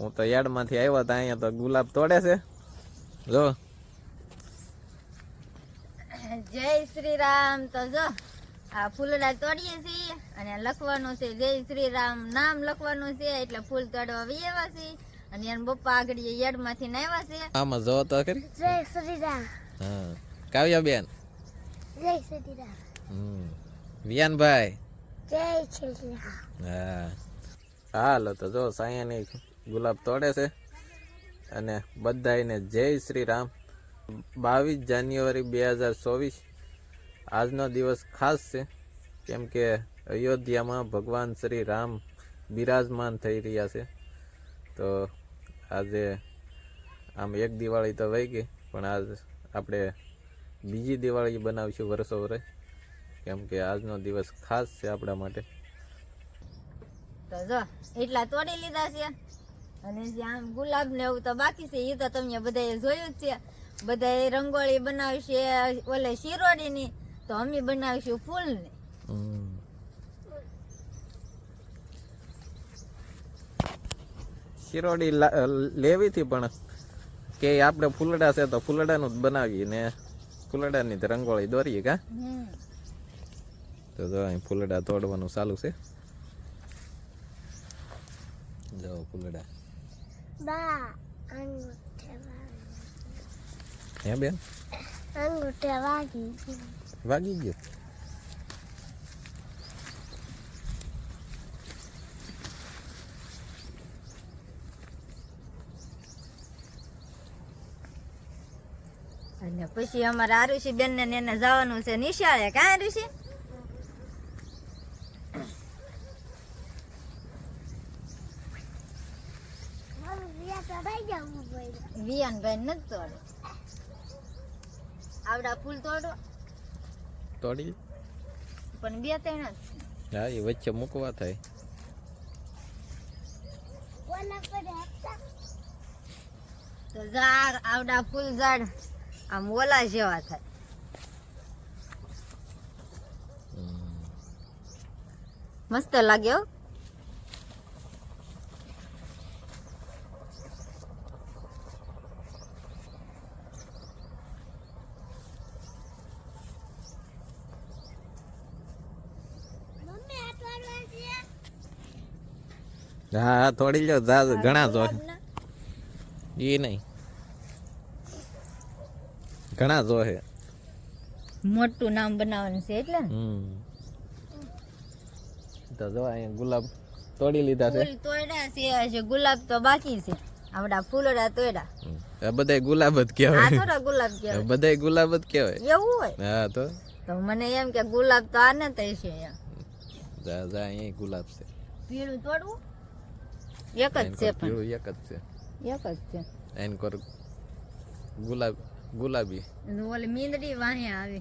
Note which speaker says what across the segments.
Speaker 1: હું તો યાર્ડમાંથી આવ્યો તો અહીંયા તો ગુલાબ તોડે છે. જો.
Speaker 2: જય શ્રી રામ તો જો આ ફૂલડા તોડીએ છીએ અને લખવાનું છે જય શ્રી રામ નામ લખવાનું છે એટલે ફૂલ તોડવા વિયેવા છીએ. અને એના બપ્પા આગળ યાર્ડમાંથી નાવ્યા છે.
Speaker 1: આમાં જો તો કરી
Speaker 3: જય શ્રી રામ
Speaker 1: હા. કાવ્યા બેન.
Speaker 3: જય શ્રી રામ
Speaker 1: હમ. વિયાનભાઈ.
Speaker 3: જય શ્રી રામ
Speaker 1: હા. હાલો તો જો સાયાની ગુલાબ તોડે છે. અને બધાને જય શ્રી રામ. બાવીસ જાન્યુઆરી બે હજાર ચોવીસ આજનો દિવસ ખાસ છે, કેમ કે અયોધ્યામાં ભગવાન શ્રી રામ બિરાજમાન થઈ રહ્યા છે. તો આજે આમ એક દિવાળી તો વહી ગઈ, પણ આજ આપણે બીજી દિવાળી બનાવીશું વર્ષો વર્ષ કેમ કે આજનો દિવસ ખાસ છે આપણા માટે.
Speaker 2: તોડી લીધા છે. અને જે આમ ગુલાબ ને એવું તો બાકી છે એ તો તમને બધાએ જોયું જ છે. બધાએ રંગોળી બનાવશે ઓલે શિરોડીની તો અમે બનાવીશું ફૂલની
Speaker 1: શિરોડી લેવી હતી પણ કે આપણે ફૂલડા છે તો ફૂલડાનું જ બનાવીએ ને ફૂલડાની રંગોળી દોરીએ કા? તો જો અહીં ફૂલડા તોડવાનું ચાલુ છે. જો ફૂલડા.
Speaker 3: બા અંગૂઠે વાગી
Speaker 1: હે બેન?
Speaker 3: અંગૂઠે વાગી.
Speaker 1: વાગી ગયો.
Speaker 2: અને પછી અમારે ઋષિ બેન ને એને જવાનું છે નિશાળે. કાં આરુષી
Speaker 3: હવે વિયા ચડાઈ જવું પડ્યું.
Speaker 2: વિયાનભાઈ નથી તોડે. આવડા ફૂલ તોડો.
Speaker 1: તોડી?
Speaker 2: પણ બે ત્રણ જ
Speaker 1: હા એ વચ્ચે મૂકવા થાય?
Speaker 2: તો ઝાડ આવડા ફૂલ ઝાડ આમ ઓલા જેવા થાય. મસ્ત લાગે હો
Speaker 3: મમ્મી આ તોડવા છે?
Speaker 1: હા થોડી લો ઘણા જો એ નહીં. ઘણા જો હે.
Speaker 2: મોટું નામ બનાવવાનું છે એટલે
Speaker 1: તો જો અહીંયા ગુલાબ તોડી લીધા છે.
Speaker 2: તોડ્યા છે ગુલાબ તો બાકી છે. આપડા ફૂલડા તોડ્યા.
Speaker 1: આ બધાય ગુલાબ જ
Speaker 2: આ
Speaker 1: કહેવાય
Speaker 2: થોડા ગુલાબ કહેવાય.
Speaker 1: બધાય ગુલાબ જ કહેવાય.
Speaker 2: એવું હોય?
Speaker 1: હા તો.
Speaker 2: તો મને એમ કે ગુલાબ તો આને થઈ છે
Speaker 1: જા જા અહીંયા ગુલાબ છે.
Speaker 2: પીળું તોડવું? એક જ છે પણ
Speaker 1: એક જ છે
Speaker 2: એક જ છે
Speaker 1: એન કોર ગુલાબ ગુલાબી
Speaker 2: ઓલી મીંદડી વાહે આવે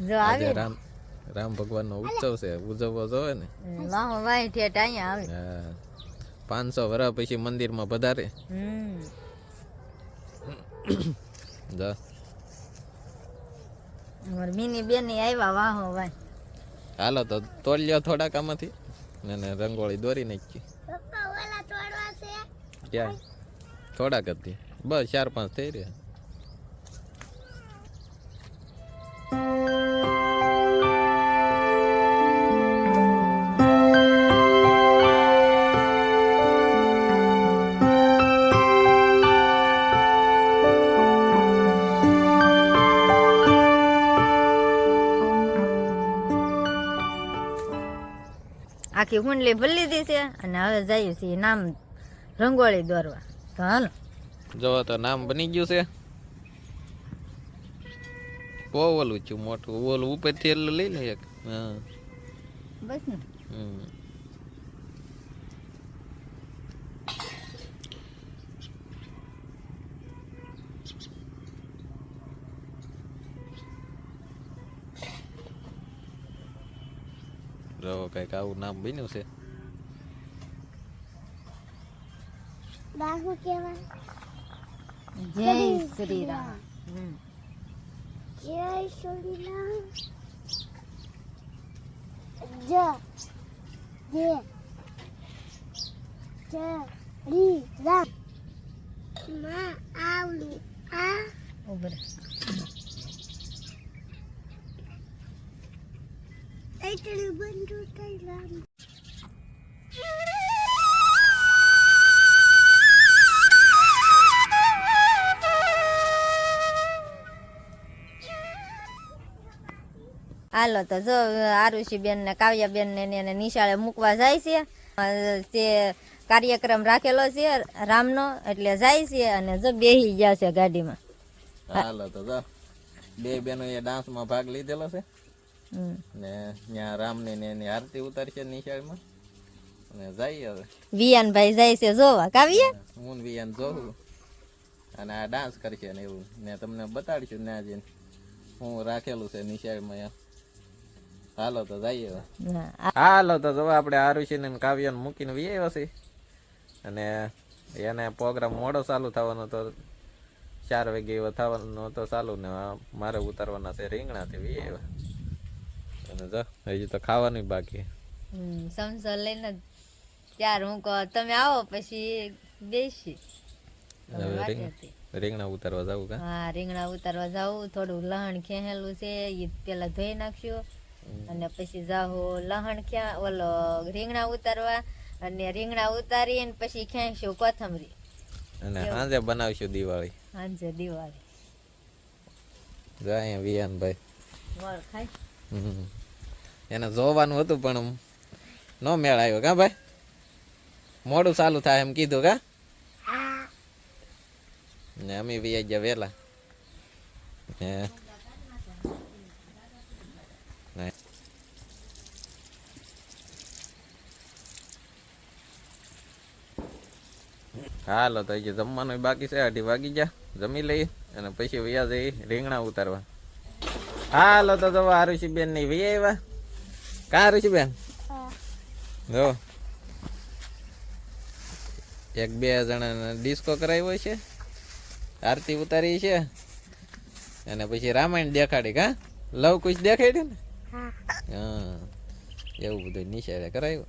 Speaker 2: જો આવે
Speaker 1: રામ રામ ભગવાન નો ઉત્સવ છે ઉજવવો જોવે ને
Speaker 2: વાહો વાહે ઠેઠ અહીંયા આવે
Speaker 1: પાંચસો વર્ષ પછી મંદિરમાં પધારે
Speaker 2: હમ મીની બેન આવ્યા વાહો વાહ
Speaker 1: હાલો તો તોડ લ્યો થોડાક આમાંથી. અને રંગોળી દોરી નાખી? ક્યાં? થોડાક હતી બસ ચાર પાંચ થઈ રહ્યા.
Speaker 2: આખી હુંડલી ભલી લીધી છે અને હવે જઈએ છીએ નામ રંગોળી દોરવા. તો હાલો.
Speaker 1: જો તો નામ બની ગયું છે. બહુ ઓલું છું મોટું. ઓલું ઉપરથી એટલે લઈ લે એક. હા.
Speaker 2: બસ ને.
Speaker 1: હમ. જો કંઈક આવું નામ બન્યું છે?
Speaker 2: જય શ્રી રામ હમ.
Speaker 3: જય શ્રી રામ. જ જે શ્રી રામમાં આવલું આ ઊભો
Speaker 2: હાલો, તો જો આરુષી બેન ને કાવ્યા બેન ને એને નિશાળે મૂકવા જાય છે તે કાર્યક્રમ રાખેલો છે, રામનો, એટલે જાય છે અને જો બેહી ગયા છે ગાડીમાં
Speaker 1: હાલો, તો જો, બે બેનો એ ડાન્સમાં ભાગ લીધેલો છે. ને ત્યાં રામ ને એની આરતી ઉતારશે નિશાળમાં. અને જઈએ હવે.
Speaker 2: વિયાનભાઈ જાય છે જોવા. કાવ્ય
Speaker 1: હું વિયાન જોઉં અને આ ડાન્સ કરશે ને એવું. ને તમને બતાડીશું ને આજે. હું રાખેલું છે નિશાળમાં એમ. હાલો તો જઈએ હાલો તો જો આપણે આરુષિને ને કાવ્યને મૂકીને વી આવ્યો છે. અને એને પ્રોગ્રામ મોડો ચાલુ થવાનો તો ચાર વાગે એવો થવાનો તો ચાલુ ને મારે ઉતારવાના છે રીંગણાથી વી આવ્યા અને તો હજી તો ખાવાનું બાકી
Speaker 2: સમસર લઈને ત્યાર હું કહો તમે આવો પછી બેસી.
Speaker 1: રીંગણા ઉતારવા જવું કા?
Speaker 2: હા રીંગણા ઉતારવા જાવું થોડું લહણ ખેહેલું છે એ પેલા ધોઈ નાખ્યું અને પછી જાહો લહણ ખ્યા ઓલો રીંગણા ઉતારવા અને રીંગણા ઉતારીને પછી ખેંચશું કોથમરી.
Speaker 1: અને સાંજે બનાવશું દિવાળી.
Speaker 2: સાંજે દિવાળી.
Speaker 1: જાય વિયાનભાઈ
Speaker 2: વળ ખાય.
Speaker 1: હમ. એને જોવાનું હતું પણ નો મેળ આવ્યો. કા ભાઈ? મોડું ચાલુ થાય એમ કીધું કા? ને અમે બી ગયા વેલા હે. હાલો, તો હજી જમવાનું બાકી છે. અઢી વાગી ગયા. જમી લઈએ અને પછી વ્યા જઈ રીંગણા ઉતારવા. હાલો, તો જવા આ બેનની વી આવ્યા. કા બેન જો એક બે જણાને ડિસ્કો કરાવ્યો છે આરતી ઉતારી છે અને પછી રામાયણ દેખાડી કા? લવ કુછ દેખાડ્યું ને?
Speaker 3: હા.
Speaker 1: હા એવું બધું નિશાળે કરાવ્યું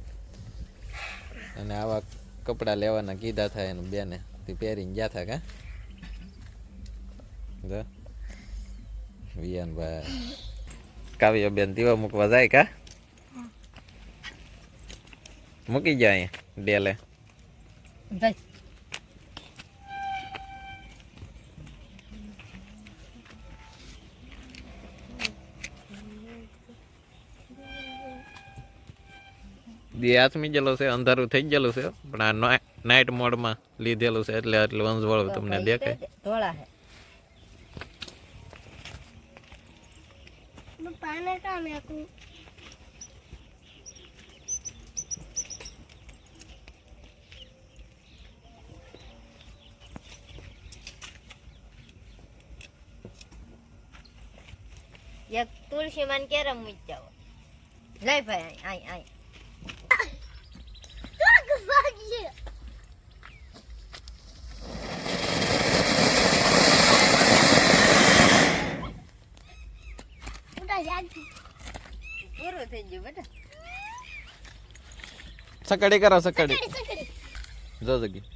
Speaker 1: અને આવા કપડા લેવાના કીધા થાય એનું બેને. તે પહેરીને ગયા થાક કા? જો. વિયાનભાઈ. કાવ્ય બેન દીવા મૂકવા જાય કા? મૂકી જાય અહીંયા ડેલે
Speaker 2: ભાઈ
Speaker 1: દી આથમી ગયેલો છે અંધારું થઈ ગયેલું છે પણ આ નાઇટ મોડમાં લીધેલું છે એટલે આટલું અંજવાળું તમને દેખાય
Speaker 2: ધોળા હે
Speaker 3: હું પાને કામ
Speaker 2: એક તુલસી માન કેરમ મૂકી જાઓ લઈ ભાઈ આઈ આઈ
Speaker 3: તો ભાગ્ય ઉડા જાગી
Speaker 2: પૂરું થઈ ગયું બેટા
Speaker 1: સકડી કરો સકડી
Speaker 3: સકડી
Speaker 1: જો જગી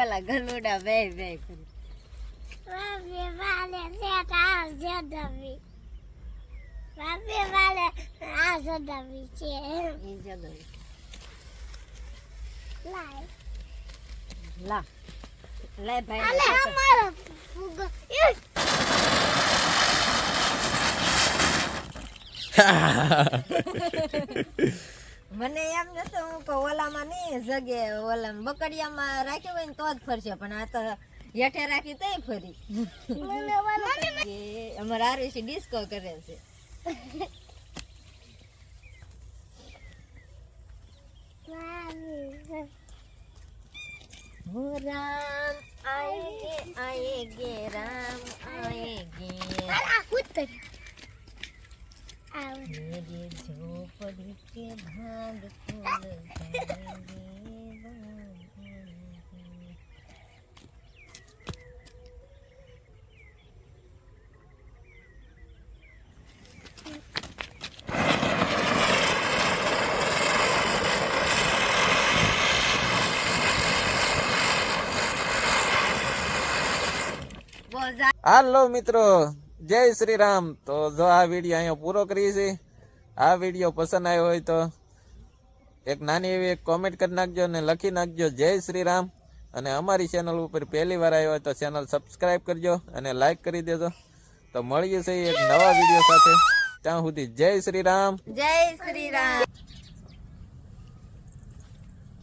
Speaker 2: ઓલા ગલુડા બે બે કરી
Speaker 3: Papi vale seta ajuda-me. Papi vale ajuda-me.
Speaker 2: ઈ જગો
Speaker 3: Lai.
Speaker 2: લા લે ભાઈ
Speaker 3: Ale amara fuga. Ih,
Speaker 2: મને એમ નતું હું કે ઓલામાં નહીં જગે ઓલા બકડિયામાં રાખ્યું હોય ને તો જ ફરશે, પણ આ તો હેઠે રાખી તોય ફરી. અમારા આરુષી ડિસ્કો કરે છે.
Speaker 3: રામ
Speaker 2: ઓ રામ ગે, રામ
Speaker 3: આયે ગે.
Speaker 2: मेरे झोपड़ी के भाग खुल जाएंगे બહુ જા-
Speaker 1: હાલો મિત્રો જય શ્રી રામ. તો જો આ વીડિયો અહીંયા પૂરો કરીએ છીએ. આ વીડિયો પસંદ આવ્યો હોય તો એક નાની એવી એક કોમેન્ટ કરી નાખજો અને લખી નાખજો જય શ્રી રામ. અને અમારી ચેનલ ઉપર પહેલી વાર આવ્યો હોય તો ચેનલ સબસ્ક્રાઈબ કરજો અને લાઈક કરી દેજો. તો મળીએ છીએ એક નવા વીડિયો સાથે. ત્યાં સુધી જય શ્રી રામ.
Speaker 2: જય શ્રી રામ.